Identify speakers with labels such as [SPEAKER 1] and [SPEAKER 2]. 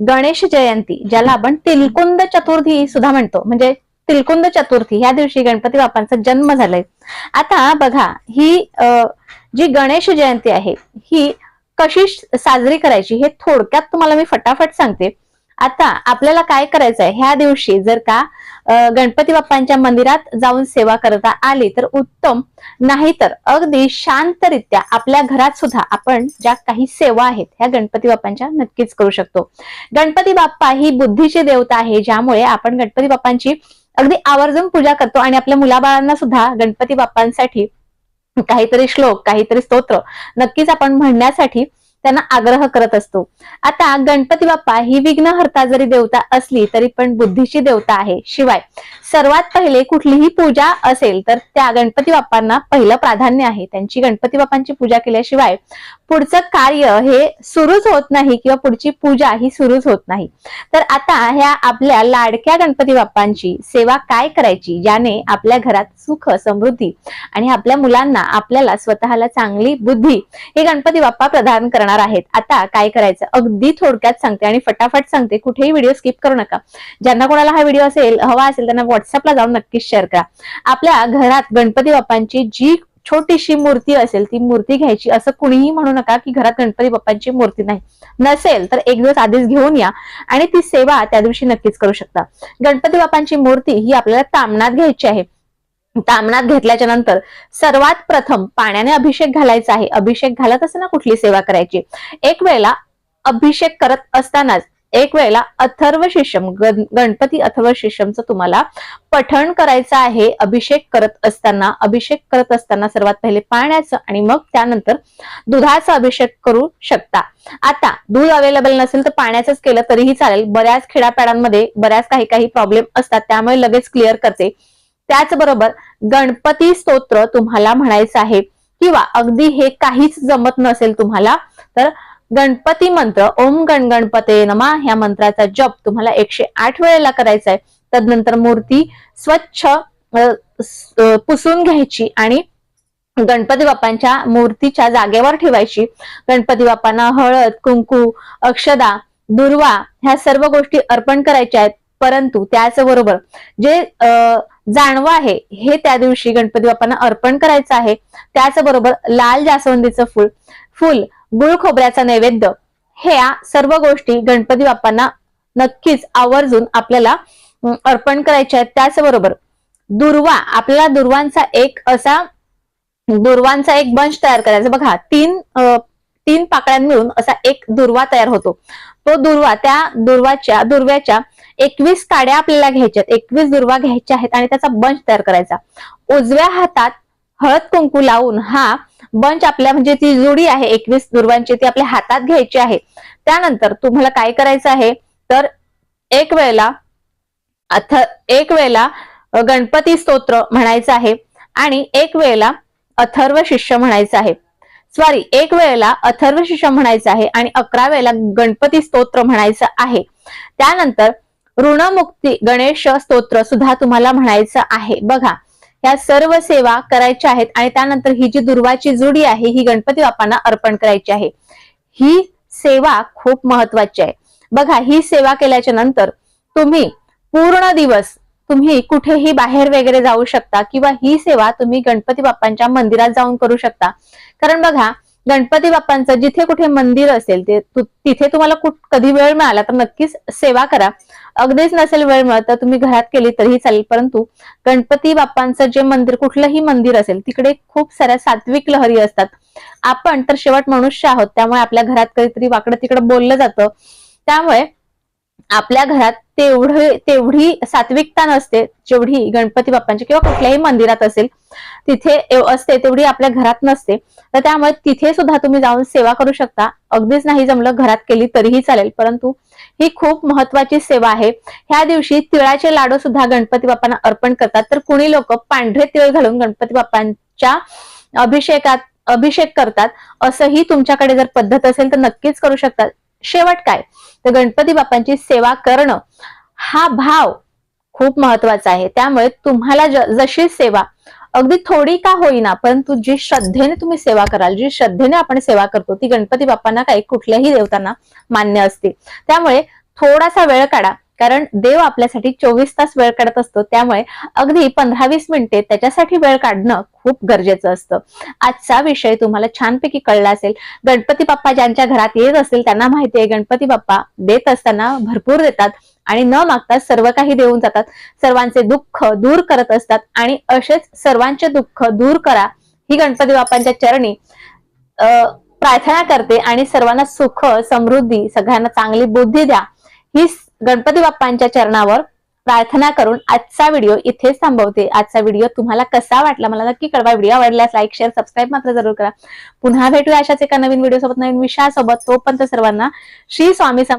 [SPEAKER 1] गणेश जयंती ज्याला आपण तिलकुंद चतुर्थी सुद्धा म्हणतो. म्हणजे तिलकुंद चतुर्थी ह्या दिवशी गणपती बाप्पांचा जन्म झालाय. आता बघा ही जी गणेश जयंती आहे ही कशी साजरी करायची हे थोडक्यात तुम्हाला मी फटाफट सांगते. आता आपल्याला काय करायचं आहे? ह्या दिवशी जर का गणपती बाप्पांच्या मंदिरात जाऊन सेवा करता आली तर उत्तम. नाहीतर अगदी शांतरित्या आपल्या घरात सुद्धा आपण ज्या काही सेवा आहेत ह्या गणपती बाप्पांच्या नक्कीच करू शकतो. गणपती बाप्पा ही बुद्धीची देवता आहे ज्यामुळे आपण गणपती बाप्पांची अगदी आवर्जून पूजा करतो आणि आपल्या मुलाबाळांना सुद्धा गणपती बाप्पांसाठी काहीतरी श्लोक काहीतरी स्तोत्र नक्कीच आपण म्हणण्यासाठी त्यांना आग्रह करत असतो. आता गणपती बाप्पा ही विघ्नहर्ता जरी देवता असली तरी पण बुद्धीची देवता आहे. शिवाय सर्वात पहिले कुठलीही पूजा असेल तर त्या गणपती बाप्पांना पहिलं प्राधान्य आहे. त्यांची गणपती बाप्पांची पूजा केल्याशिवाय पुढचं कार्य हे सुरूच होत नाही किंवा पुढची पूजा ही सुरूच होत नाही. तर आता ह्या आपल्या लाडक्या गणपती बाप्पांची सेवा काय करायची ज्याने आपल्या घरात सुख समृद्धी आणि आपल्या मुलांना आपल्याला स्वतःला चांगली बुद्धी हे गणपती बाप्पा प्रदान करणार आहेत. आता काय करायचं? अगदी थोडक्यात सांगते आणि फटाफट सांगते. कुठेही व्हिडिओ स्किप करू नका. ज्यांना कोणाला हा व्हिडिओ असेल हवा असेल त्यांना व्हॉट्सअपला जाऊन नक्कीच शेअर करा. आपल्या घरात गणपती बाप्पांची जी छोटीशी मूर्ती असेल ती मूर्ती घ्यायची असं कुणीही म्हणू नका की घरात गणपती बाप्पांची मूर्ती नाही. नसेल तर एक दिवस आधीच घेऊन या आणि ती सेवा त्या दिवशी नक्कीच करू शकता. गणपती बाप्पांची मूर्ती ही आपल्याला तामणात घ्यायची आहे. तामणात घेतल्याच्या नंतर सर्वात प्रथम पाण्याने अभिषेक घालायचा आहे. अभिषेक घालत असताना कुठली सेवा करायची? एक वेळेला अभिषेक करत असतानाच एक वेळेला अथर्व शिष्यम गण- गणपती अथर्व शिष्यमचं तुम्हाला पठण करायचं आहे. अभिषेक करत असताना अभिषेक करत असताना सर्वात पहिले पाण्याचं आणि मग त्यानंतर दुधाचा अभिषेक करू शकता. आता दूध अवेलेबल नसेल तर पाण्याचंच केलं तरीही चालेल. बऱ्याच खेड्यापाड्यांमध्ये बऱ्याच काही काही प्रॉब्लेम असतात. त्यामुळे लगेच क्लिअर करते. त्याचबरोबर गणपती स्तोत्र तुम्हाला म्हणायचं आहे किंवा अगदी हे काहीच जमत नसेल तुम्हाला तर गणपती मंत्र ओम गण गणपते नमा ह्या मंत्राचा जप तुम्हाला एकशे आठ वेळेला करायचा आहे. तदनंतर मूर्ती स्वच्छ पुसून घ्यायची आणि गणपती बाप्पांच्या मूर्तीच्या जागेवर ठेवायची. गणपती बाप्पांना हळद कुंकू अक्षदा दुर्वा ह्या सर्व गोष्टी अर्पण करायच्या आहेत. परंतु त्याचबरोबर जे अं जाणवं आहे. हे त्या दिवशी गणपती बाप्पांना अर्पण करायचं आहे. त्याचबरोबर लाल जास्वंदीचं फुल फुल गुळ खोबऱ्याचा नैवेद्य ह्या सर्व गोष्टी गणपती बाप्पांना नक्कीच आवर्जून आपल्याला अर्पण करायच्या आहेत. त्याचबरोबर दुर्वा आपल्याला दुर्वांचा एक असा दुर्वांचा एक बंच तयार करायचा. बघा तीन तीन पाकळ्या मिळून असा एक दुर्वा तयार होतो. तो दुर्वा त्या दुर्वाच्या दुर्व्याच्या एकवीस काड्या आपल्याला घ्यायच्यात एकवीस दुर्वा घ्यायच्या आहेत आणि त्याचा बंच तयार करायचा. उजव्या हातात हळद कुंकू लावून हा बंच आपल्या म्हणजे ती जोडी आहे एकवीस दुर्वांची ती आपल्या हातात घ्यायची आहे. त्यानंतर तुम्हाला काय करायचं आहे? तर एक वेळेला अथ एक वेळेला गणपती स्तोत्र म्हणायचं आहे आणि एक वेळेला अथर्व शिष्य म्हणायचं आहे. सॉरी एक वेळेला अथर्व शिष्य म्हणायचं आहे आणि अकरा वेळेला गणपती स्तोत्र म्हणायचं आहे. त्यानंतर ऋणमुक्ती गणेश स्तोत्र सुद्धा तुम्हाला म्हणायचं आहे. बघा या सर्व सेवा करायच्या आहेत आणि त्यानंतर ही जी दुर्वाची जुडी आहे ही गणपती बाप्पांना अर्पण करायची आहे. ही सेवा खूप महत्वाची आहे. बघा ही सेवा केल्याच्यानंतर तुम्ही पूर्ण दिवस तुम्ही कुठेही बाहेर वगैरे जाऊ शकता किंवा ही सेवा तुम्ही गणपती बाप्पांच्या मंदिरात जाऊन करू शकता. कारण बघा गणपती बाप्पांचं जिथे कुठे मंदिर असेल ते तिथे तुम्हाला कुठ कधी वेळ मिळाला तर नक्कीच सेवा करा. अगदीच नसेल वेळ मिळत तर तुम्ही घरात केली तरीही चालेल. परंतु गणपती बाप्पांचं जे मंदिर कुठलंही मंदिर असेल तिकडे खूप साऱ्या सात्विक लहरी असतात. आपण तर शेवट मनुष्य आहोत त्यामुळे आपल्या घरात कधीतरी वाकडं तिकडं बोललं जातं. त्यामुळे आपल्या घरात तेवढे तेवढी सात्विकता नसते जेवढी गणपती बाप्पांची किंवा कुठल्याही मंदिरात असेल तिथे असते तेवढी आपल्या घरात नसते. तर त्यामुळे तिथे सुद्धा तुम्ही जाऊन सेवा करू शकता. अगदीच नाही जमलं घरात केली तरीही चालेल परंतु ही खूप महत्वाची सेवा आहे. ह्या दिवशी तिळाचे लाडू सुद्धा गणपती बाप्पांना अर्पण करतात. तर कुणी लोक पांढरे तिळ घालून गणपती बाप्पांच्या अभिषेकात अभिषेक करतात असंही तुमच्याकडे जर पद्धत असेल तर नक्कीच करू शकतात. शेवट काय? तर गणपती बाप्पांची सेवा करणं हा भाव खूप महत्त्वाचा आहे. त्यामुळे तुम्हाला ज- जशी सेवा अगदी थोडी का होईना परंतु जी श्रद्धेने तुम्ही सेवा कराल जी श्रद्धेने आपण सेवा करतो ती गणपती बाप्पांना काही कुठल्याही देवतांना मान्य असते त्यामुळे थोडासा वेळ काढा. कारण देव आपल्यासाठी चोवीस तास वेळ काढत असतो. त्यामुळे अगदी पंधरा वीस मिनिटे त्याच्यासाठी वेळ काढणं खूप गरजेचं असतं. आजचा विषय तुम्हाला छानपैकी कळला असेल. गणपती बाप्पा ज्यांच्या घरात येत असतील त्यांना माहिती आहे गणपती बाप्पा देत असताना भरपूर देतात आणि न मागता सर्व काही देऊन जातात. सर्वांचे दुःख दूर करत असतात आणि असेच सर्वांचे दुःख दूर करा. ही गणपती बाप्पांच्या चरणी अं, प्रार्थना करते आणि सर्वांना सुख समृद्धी सगळ्यांना चांगली बुद्धी द्या. ही गणपती बाप्पांच्या चरणावर प्रार्थना करून आजचा व्हिडिओ इथेच थांबवते आजचा व्हिडिओ तुम्हाला कसा वाटला मला नक्की कळवा. व्हिडिओ आवडल्यास लाईक शेअर सबस्क्राईब मात्र जरूर करा. पुन्हा भेटूया अशाच एका नवीन व्हिडिओ सोबत. नवीन विषयासोबत. तोपर्यंत सर्वांना श्री स्वामी सम